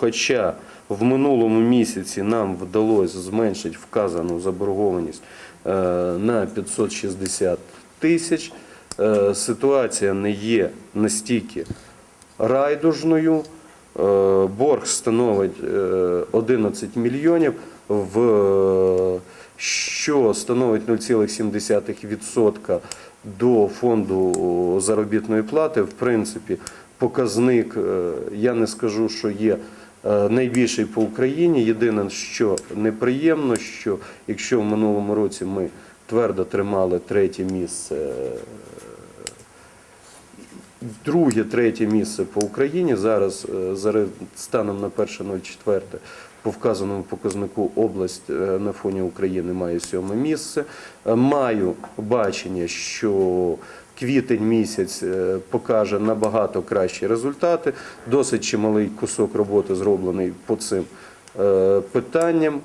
Хоча в минулому місяці нам вдалося зменшити вказану заборгованість е, на 560 тисяч, е, ситуація не є настільки райдужною. Е, Борг становить е, 11 мільйонів, що становить 0,7% до фонду заробітної плати. В принципі, показник, я не скажу, що є найбільший по Україні. Єдине, що неприємно, що якщо в минулому році ми твердо тримали третє місце е, Друге, третє місце по Україні зараз е, станом на 1.04 по вказаному показнику область е, на фоні України має сьоме місце. Е, Маю бачення, що квітень місяць е, покаже набагато кращі результати. Досить чималий кусок роботи зроблений по цим е, питанням.